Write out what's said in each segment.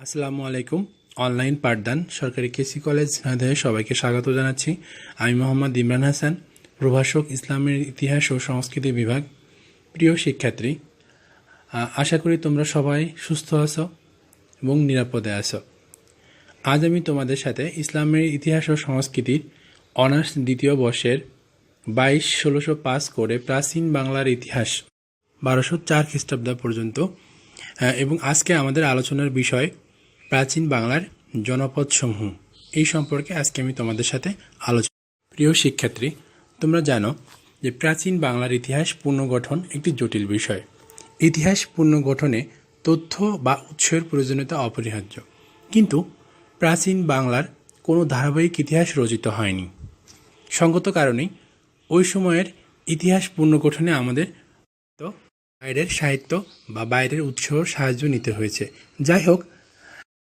আসসালামু আলাইকুম। অনলাইন পাঠদান, সরকারি কেসি কলেজ ঝিনাইদহে সবাইকে স্বাগত জানাচ্ছি। আমি মোহাম্মদ ইমরান হাসান, প্রভাষক ইসলামের ইতিহাস ও সংস্কৃতি বিভাগ, প্রিয় শিক্ষার্থী। আশা করি তোমরা সবাই সুস্থ আছো এবং নিরাপদে আছো। আজ আমি তোমাদের সাথে ইসলামের ইতিহাস ও সংস্কৃতির অনার্স দ্বিতীয় বর্ষের বাইশ, ষোলোশো পাস করে প্রাচীন বাংলার ইতিহাস বারোশো চার খ্রিস্টাব্দ পর্যন্ত এবং আজকে আমাদের আলোচনার বিষয় প্রাচীন বাংলার জনপদসমূহ। এই সম্পর্কে আজকে আমি তোমাদের সাথে আলোচনা প্রিয় শিক্ষার্থী, তোমরা জানো যে প্রাচীন বাংলার ইতিহাস পুনর্গঠন একটি জটিল বিষয়। ইতিহাস পুনর্গঠনে তথ্য বা উৎসের প্রয়োজনীয়তা অপরিহার্য। কিন্তু প্রাচীন বাংলার কোনো ধারাবাহিক ইতিহাস রচিত হয়নি। সঙ্গত কারণেই ওই সময়ের ইতিহাস পুনর্গঠনে আমাদের তো বাইরের সাহিত্য বা বাইরের উৎসর সাহায্য নিতে হয়েছে। যাই হোক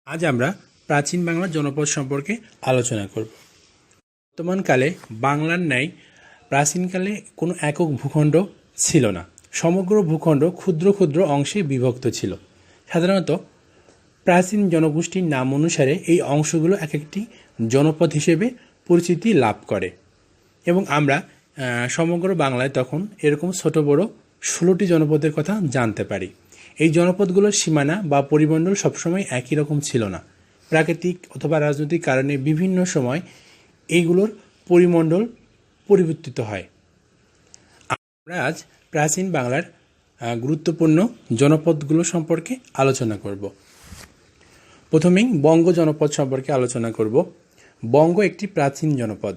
আজ আমরা প্রাচীন বাংলার জনপদ সম্পর্কে আলোচনা করব। বর্তমানকালে বাংলার ন্যায় প্রাচীনকালে কোনো একক ভূখণ্ড ছিল না। সমগ্র ভূখণ্ড ক্ষুদ্র ক্ষুদ্র অংশে বিভক্ত ছিল। সাধারণত প্রাচীন জনগোষ্ঠীর নাম অনুসারে এই অংশগুলো এক একটি জনপদ হিসেবে পরিচিতি লাভ করে। এবং আমরা সমগ্র বাংলায় তখন এরকম ছোট বড় ষোলোটি জনপদের কথা জানতে পারি। এই জনপদগুলোর সীমানা বা পরিমণ্ডল সবসময় একই রকম ছিল না। প্রাকৃতিক অথবা রাজনৈতিক কারণে বিভিন্ন সময় এইগুলোর পরিমণ্ডল পরিবর্তিত হয়। আমরা আজ প্রাচীন বাংলার গুরুত্বপূর্ণ জনপদগুলো সম্পর্কে আলোচনা করব। প্রথমেই বঙ্গ জনপদ সম্পর্কে আলোচনা করব। বঙ্গ একটি প্রাচীন জনপদ।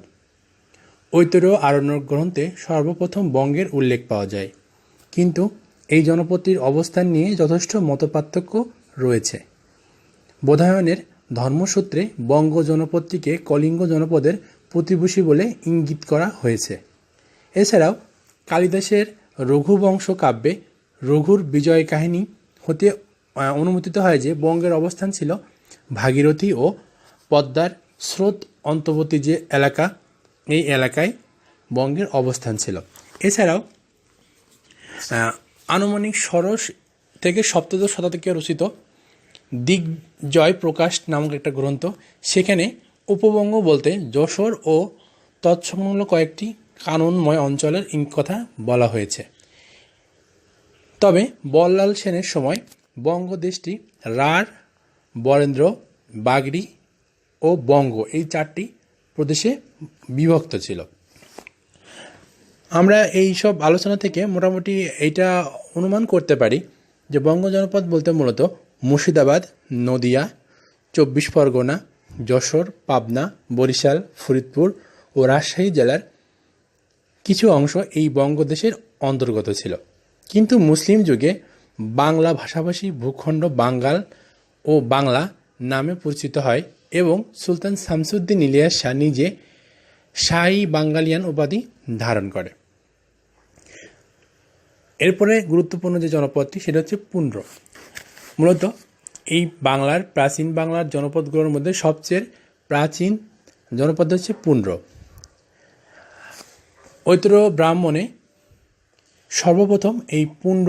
ঐতর আরণ্য গ্রন্থে সর্বপ্রথম বঙ্গের উল্লেখ পাওয়া যায়। কিন্তু এই জনপতির অবস্থান নিয়ে যথেষ্ট মতপার্থক্য রয়েছে। বোধায়নের ধর্মসূত্রে বঙ্গ জনপদটিকে কলিঙ্গ জনপদের প্রতিবেশী বলে ইঙ্গিত করা হয়েছে। এছাড়াও কালিদাসের রঘুবংশ কাব্যে রঘুর বিজয় কাহিনী হতে অনুমোদিত হয় যে বঙ্গের অবস্থান ছিল ভাগীরথী ও পদ্মার স্রোত অন্তর্বর্তী যে এলাকা, এই এলাকায় বঙ্গের অবস্থান ছিল। এছাড়াও আনুমানিক ষোড়শ থেকে সপ্তদশ শতাব্দীকে রচিত দিগ্জয় প্রকাশ নামক একটা গ্রন্থ। সেখানে উপবঙ্গ বলতে যশোর ও তৎসংলগ্ন কয়েকটি কাননময় অঞ্চলের কথা বলা হয়েছে। তবে বল্লাল সেনের সময় বঙ্গদেশটি রাঢ় বরেন্দ্র, বাগড়ি ও বঙ্গ এই চারটি প্রদেশে বিভক্ত ছিল। আমরা এই সব আলোচনা থেকে মোটামুটি এইটা অনুমান করতে পারি যে বঙ্গ জনপদ বলতে মূলত মুর্শিদাবাদ, নদিয়া, চব্বিশ পরগনা, যশোর, পাবনা, বরিশাল, ফরিদপুর ও রাজশাহী জেলার কিছু অংশ এই বঙ্গদেশের অন্তর্গত ছিল। কিন্তু মুসলিম যুগে বাংলা ভাষাভাষী ভূখণ্ড বাঙ্গাল ও বাংলা নামে পরিচিত হয় এবং সুলতান শামসুদ্দিন ইলিয়াস শাহ নিজে শাহী বাঙ্গালিয়ান উপাধি ধারণ করে। এরপরে গুরুত্বপূর্ণ যে জনপদটি, সেটা হচ্ছে পুন্ড্র। মূলত এই বাংলার, প্রাচীন বাংলার জনপদগুলোর মধ্যে সবচেয়ে প্রাচীন জনপদ হচ্ছে পুন্ড্র। ঐতর ব্রাহ্মণে সর্বপ্রথম এই পুণ্ড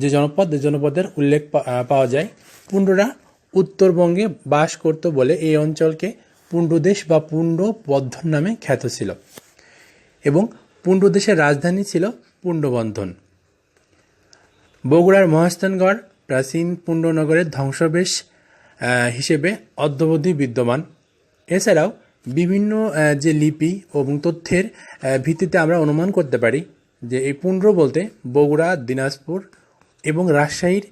যে জনপদ জনপদের উল্লেখ পাওয়া যায়। পুণ্ডরা উত্তরবঙ্গে বাস করত বলে এই অঞ্চলকে পুণ্ডদেশ বা পুণ্ড বদ্ধন নামে খ্যাত ছিল। এবং পুণ্ডদেশের রাজধানী ছিল পুণ্ডবন্ধন। বগুড়ার মহাস্থানগড় প্রাচীন পুণ্ডনগরের ধ্বংসবেশ হিসেবে অদ্যবধি বিদ্যমান। এছাড়াও বিভিন্ন যে লিপি এবং তথ্যের ভিত্তিতে আমরা অনুমান করতে পারি যে এই পুণ্ড্র বলতে বগুড়া, দিনাজপুর এবং রাজশাহীর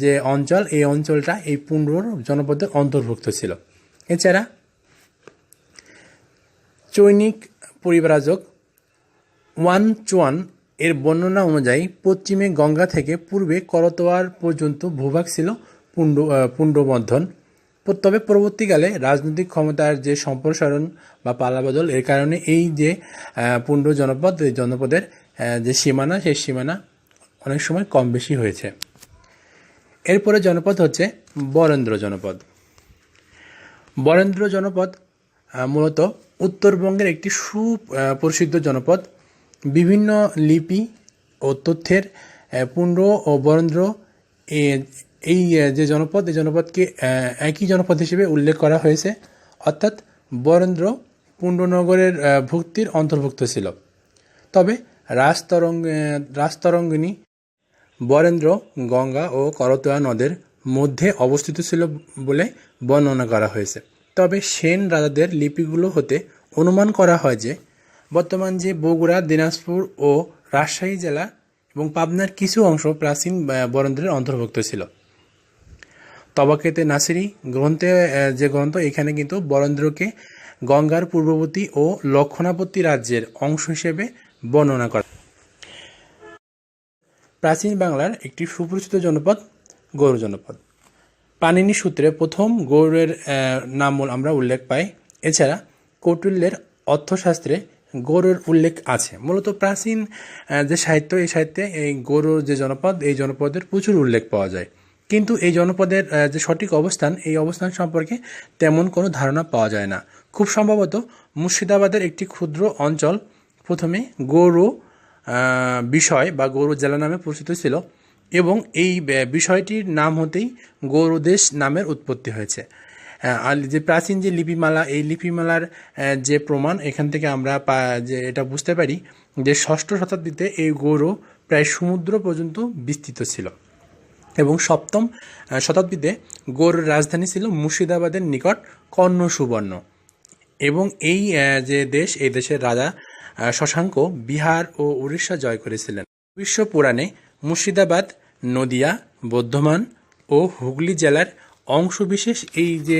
যে অঞ্চল, এই অঞ্চলটা এই পুণ্ড্রর জনপদের অন্তর্ভুক্ত ছিল। এছাড়া চৈনিক পরিব্রাজক ওয়ান চুয়ান এর বর্ণনা অনুযায়ী পশ্চিমে গঙ্গা থেকে পূর্বে করতোয়ার পর্যন্ত ভূভাগ ছিল পুণ্ড পুণ্ডবন্ধন। তবে পরবর্তীকালে রাজনৈতিক ক্ষমতার যে সম্প্রসারণ বা পালাবদল, এর কারণে এই যে পুণ্ড জনপদ, এই জনপদের যে সীমানা, সেই সীমানা অনেক সময় কম বেশি হয়েছে। এরপরে জনপদ হচ্ছে বরেন্দ্র জনপদ। বরেন্দ্র জনপদ মূলত উত্তরবঙ্গের একটি সুপ্রসিদ্ধ জনপদ। বিভিন্ন লিপি ও তথ্যের পুণ্ড ও বরেন্দ্র এই যে জনপদ, এই জনপদকে একই জনপদ হিসেবে উল্লেখ করা হয়েছে। অর্থাৎ বরেন্দ্র পুণ্ডনগরের ভুক্তির অন্তর্ভুক্ত ছিল। তবে রাজতরঙ্গ রাজতরঙ্গিনী বরেন্দ্র গঙ্গা ও করতোয়া নদের মধ্যে অবস্থিত ছিল বলে বর্ণনা করা হয়েছে। তবে সেন রাজাদের লিপিগুলো হতে অনুমান করা হয় যে বর্তমান যে বগুড়া দিনাজপুর ও রাজশাহী জেলা এবং পাবনার কিছু অংশ প্রাচীন বরেন্দ্রের অন্তর্ভুক্ত ছিল। তবাকেতে নাসিরি গ্রন্থে যে গ্রন্থ এখানে কিন্তু বরেন্দ্রকে গঙ্গার পূর্ববর্তী ও লক্ষণাপত্তি রাজ্যের অংশ হিসেবে বর্ণনা করা। প্রাচীন বাংলার একটি সুপরিচিত জনপদ গৌড় জনপদ। পানিনি সূত্রে প্রথম আহ, নাম আমরা উল্লেখ পাই। এছাড়া কৌটিল্যের অর্থশাস্ত্রে গৌড়ের উল্লেখ আছে। মূলত প্রাচীন যে সাহিত্য এই সাহিত্যে এই গৌড় যে জনপদ এই জনপদের প্রচুর উল্লেখ পাওয়া যায়। কিন্তু এই জনপদের যে সঠিক অবস্থান এই অবস্থান সম্পর্কে তেমন কোনো ধারণা পাওয়া যায় না। খুব সম্ভবত মুর্শিদাবাদের একটি ক্ষুদ্র অঞ্চল প্রথমে আহ, বিষয় বা গৌড় জেলা নামে পরিচিত ছিল এবং এই বিষয়টির নাম হতেই গৌড়দেশ নামের উৎপত্তি হয়েছে। আর যে প্রাচীন যে লিপিমালা, এই লিপিমালার যে প্রমাণ, এখান থেকে আমরা যে এটা বুঝতে পারি যে ষষ্ঠ শতাব্দীতে এই গৌড় প্রায় সমুদ্র পর্যন্ত বিস্তৃত ছিল। এবং সপ্তম শতাব্দীতে গৌর রাজধানী ছিল মুর্শিদাবাদের নিকট কর্ণ সুবর্ণ এবং এই যে দেশ, এই দেশের রাজা শশাঙ্ক বিহার ও উড়িষ্যা জয় করেছিলেন। বিশ্ব পুরাণে মুর্শিদাবাদ, নদিয়া, বর্ধমান ও হুগলি জেলার অংশবিশেষ এই যে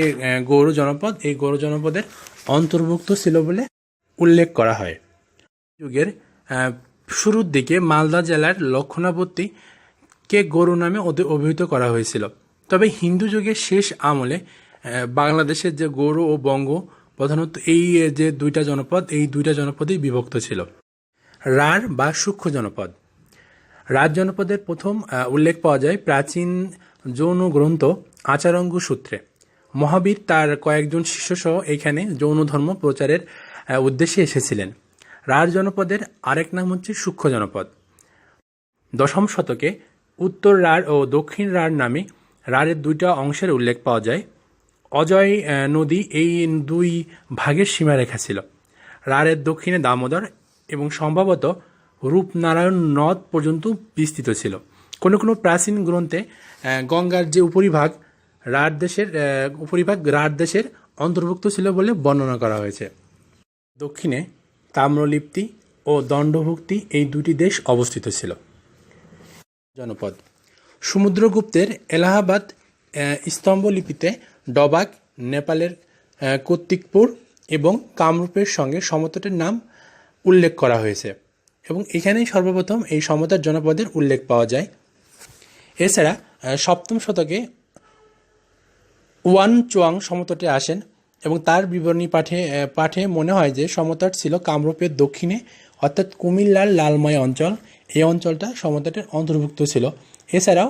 গৌর জনপদ, এই গৌর জনপদের অন্তর্ভুক্ত ছিল বলে উল্লেখ করা হয়। যুগের শুরুর দিকে মালদা জেলার লক্ষণাবর্তী কে গরু নামে অভিহিত করা হয়েছিল। তবে হিন্দু যুগের শেষ আমলে বাংলাদেশের যে গৌড় ও বঙ্গ প্রধানত এই যে দুইটা জনপদ, এই দুইটা জনপদেই বিভক্ত ছিল। রাঢ় বা সূক্ষ্ম জনপদ। রাজ জনপদের প্রথম উল্লেখ পাওয়া যায় প্রাচীন যৌন গ্রন্থ আচারঙ্গ সূত্রে। মহাবীর তার কয়েকজন শিষ্যসহ এখানে যৌন ধর্ম প্রচারের উদ্দেশ্যে এসেছিলেন। রাঢ় জনপদের আরেক নাম হচ্ছে সূক্ষ্ম জনপদ। দশম শতকে উত্তর রাঢ় ও দক্ষিণ রাঢ় নামে রাঢ়ের দুইটা অংশের উল্লেখ পাওয়া যায়। অজয় নদী এই দুই ভাগের সীমারেখা ছিল। রাঢ়ের দক্ষিণে দামোদর এবং সম্ভবত রূপনারায়ণ নদ পর্যন্ত বিস্তৃত ছিল। কোনো কোনো প্রাচীন গ্রন্থে গঙ্গার যে উপরিভাগ রাঢ় দেশের উপরিভাগ রাঢ় দেশের অন্তর্ভুক্ত ছিল বলে বর্ণনা করা হয়েছে। দক্ষিণে তাম্রলিপ্তি ও দণ্ডভুক্তি এই দুটি দেশ অবস্থিত ছিল। জনপদ। সমুদ্রগুপ্তের এলাহাবাদ স্তম্ভলিপিতে ডবাক, নেপালের কর্তিকপুর এবং কামরূপের সঙ্গে সমতটের নাম উল্লেখ করা হয়েছে এবং এখানেই সর্বপ্রথম এই সমতার জনপদের উল্লেখ পাওয়া যায়। এছাড়া সপ্তম শতকে ওয়ান চুয়াং সমতটে আসেন এবং তার বিবরণী পাঠে পাঠে মনে হয় যে সমতট ছিল কামরূপের দক্ষিণে, অর্থাৎ কুমিল্লার লালময় অঞ্চল। এই অঞ্চলটা সমতটের অন্তর্ভুক্ত ছিল। এছাড়াও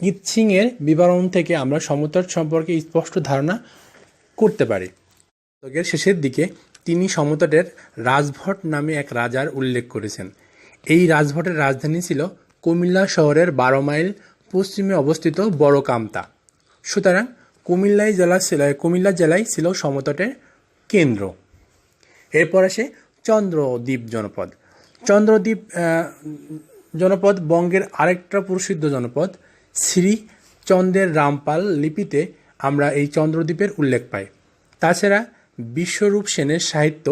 ইৎসিংয়ের বিবরণ থেকে আমরা সমতট সম্পর্কে স্পষ্ট ধারণা করতে পারি। শতকের শেষের দিকে তিনি সমতটের রাজভট নামে এক রাজার উল্লেখ করেছেন। এই রাজভটের রাজধানী ছিল কুমিল্লা শহরের বারো মাইল পশ্চিমে অবস্থিত বড় কামতা সুতরাং কুমিল্লাই জেলা ছিল কুমিল্লা জেলায় ছিল সমতটের কেন্দ্র। এরপর আসে চন্দ্রদ্বীপ জনপদ। চন্দ্রদ্বীপ জনপদ বঙ্গের আরেকটা প্রসিদ্ধ জনপদ, শ্রী চন্দ্রের রামপাল লিপিতে আমরা এই চন্দ্রদ্বীপের উল্লেখ পাই। তাছাড়া বিশ্বরূপ সেনের সাহিত্য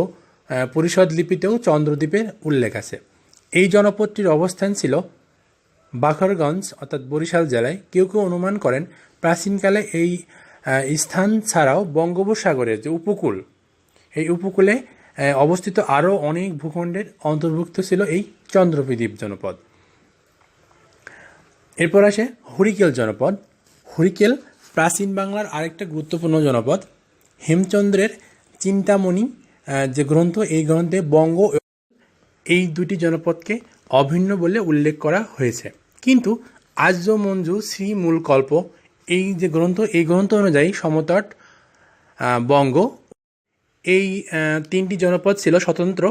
পরিষদ লিপিতেও চন্দ্রদ্বীপের উল্লেখ আছে। এই জনপদটির অবস্থান ছিল বাখরগঞ্জ অর্থাৎ বরিশাল জেলায় কেউ কেউ অনুমান করেন প্রাচীনকালে এই স্থান ছাড়াও বঙ্গোপসাগরের যে উপকূল, এই উপকূলে অবস্থিত আরও অনেক ভূখণ্ডের অন্তর্ভুক্ত ছিল এই চন্দ্রদ্বীপ জনপদ। এরপর আসে হরিকেল জনপদ। হরিকেল প্রাচীন বাংলার আরেকটা গুরুত্বপূর্ণ জনপদ। হেমচন্দ্রের চিন্তামণি যে গ্রন্থ, এই গ্রন্থে বঙ্গ এই দুটি জনপদকে অভিন্ন বলে উল্লেখ করা হয়েছে। কিন্তু আর্য মঞ্জু শ্রী মূলকল্প এই যে গ্রন্থ, এই গ্রন্থ অনুযায়ী সমতট বঙ্গ এই তিনটি জনপদ ছিল স্বতন্ত্র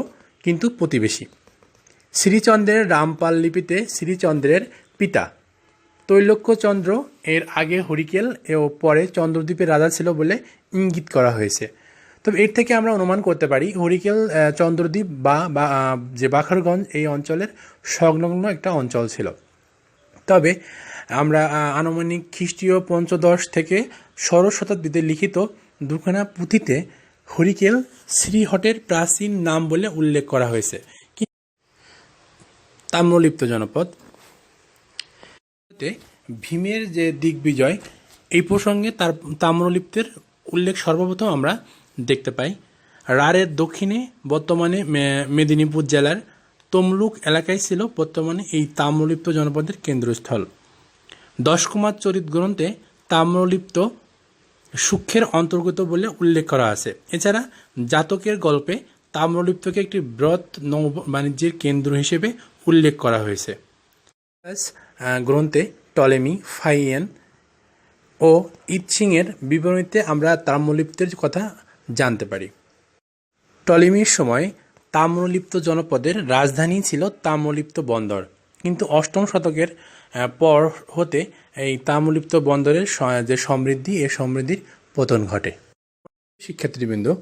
কিন্তু প্রতিবেশী। শ্রীচন্দ্রের রামপাল লিপিতে শ্রীচন্দ্রের পিতা। তৈলক্যচন্দ্র এর আগে হরিকেল ও পরে চন্দ্রদ্বীপের রাজা ছিল বলে ইঙ্গিত করা হয়েছে। তবে এর থেকে আমরা অনুমান করতে পারি হরিকেল চন্দ্রদ্বীপ বা যে বাখরগঞ্জ, এই অঞ্চলের সংলগ্ন একটা অঞ্চল ছিল। তবে আমরা আনুমানিক খ্রিস্টীয় পঞ্চদশ থেকে ষোড়শ শতাব্দীতে লিখিত দুখানা পুঁথিতে হরিকেল শ্রীহটের প্রাচীন নাম বলে উল্লেখ করা হয়েছে। তাম্রলিপ্ত জনপদ। ভীমের যে দিগ্বিজয়, এই প্রসঙ্গে তার তাম্রলিপ্তের উল্লেখ সর্বপ্রথম আমরা দেখতে পাই। রাড়ের দক্ষিণে বর্তমানে মেদিনীপুর জেলার তমলুক এলাকায় ছিল বর্তমানে এই তাম্রলিপ্ত জনপদের কেন্দ্রস্থল। দশকুমার চরিত গ্রন্থে তাম্রলিপ্ত সূক্ষ্মের অন্তর্গত বলে উল্লেখ করা আছে। এছাড়া জাতকের গল্পে তাম্রলিপ্তকে একটি বৃহৎ নৌ বাণিজ্যের কেন্দ্র হিসেবে উল্লেখ করা হয়েছে। গ্রন্থে টলেমি, ফাইয়েন ও ইৎসিংয়ের বিবরণীতে আমরা তাম্রলিপ্তের কথা জানতে পারি। টলিমির সময় তাম্রলিপ্ত জনপদের রাজধানী ছিল তাম্রলিপ্ত বন্দর। কিন্তু অষ্টম শতকের পর হতে এই তাম্রলিপ্ত বন্দরের যে সমৃদ্ধি, এ সমৃদ্ধির পতন ঘটে। শিক্ষার্থীবৃন্দ,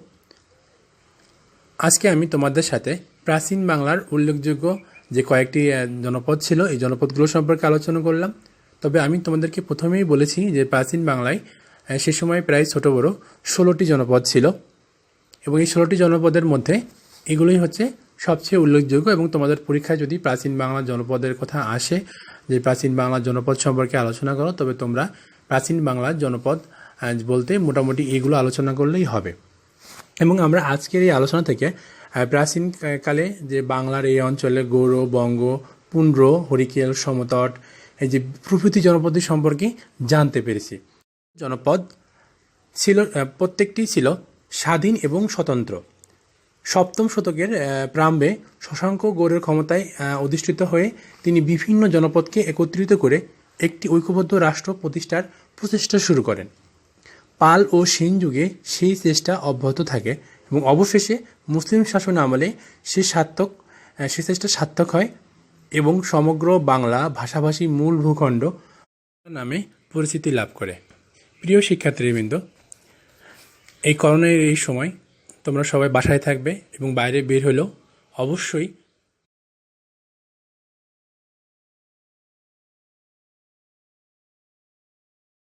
আজকে আমি তোমাদের সাথে প্রাচীন বাংলার উল্লেখযোগ্য যে কয়েকটি জনপদ ছিল, এই জনপদগুলো সম্পর্কে আলোচনা করলাম। তবে আমি তোমাদেরকে প্রথমেই বলেছি যে প্রাচীন বাংলায় সে সময় প্রায় ছোট বড় ষোলোটি জনপদ ছিল। এবং এই ষোলোটি জনপদের মধ্যে এগুলোই হচ্ছে সবচেয়ে উল্লেখযোগ্য এবং তোমাদের পরীক্ষায় যদি প্রাচীন বাংলা জনপদের কথা আসে, যে প্রাচীন বাংলা জনপদ সম্পর্কে আলোচনা করো, তবে তোমরা প্রাচীন বাংলার জনপদ বলতে মোটামুটি এগুলো আলোচনা করলেই হবে। এবং আমরা আজকের এই আলোচনা থেকে প্রাচীন কালে যে বাংলার এই অঞ্চলে গৌড় বঙ্গ, পুন্ড্র, হরিকেল, সমতট, এই যে প্রভৃতি জনপদের সম্পর্কে জানতে পেরেছি। জনপদ ছিল প্রত্যেকটি ছিল স্বাধীন এবং স্বতন্ত্র। সপ্তম শতকের আহ, প্রারম্ভে শশাঙ্ক গৌড়ের ক্ষমতায় অধিষ্ঠিত হয়ে তিনি বিভিন্ন জনপদকে একত্রিত করে একটি ঐক্যবদ্ধ রাষ্ট্র প্রতিষ্ঠার প্রচেষ্টা শুরু করেন। পাল ও সেন যুগে সেই চেষ্টা অব্যাহত থাকে এবং অবশেষে মুসলিম শাসন আমলে সে সার্থক সে চেষ্টা সার্থক হয় এবং সমগ্র বাংলা ভাষাভাষী মূল ভূখণ্ড নামে পরিচিতি লাভ করে। প্রিয় শিক্ষার্থীবৃন্দ, এই করোনার এই সময় তোমরা সবাই বাসায় থাকবে এবং বাইরে বের হলেও অবশ্যই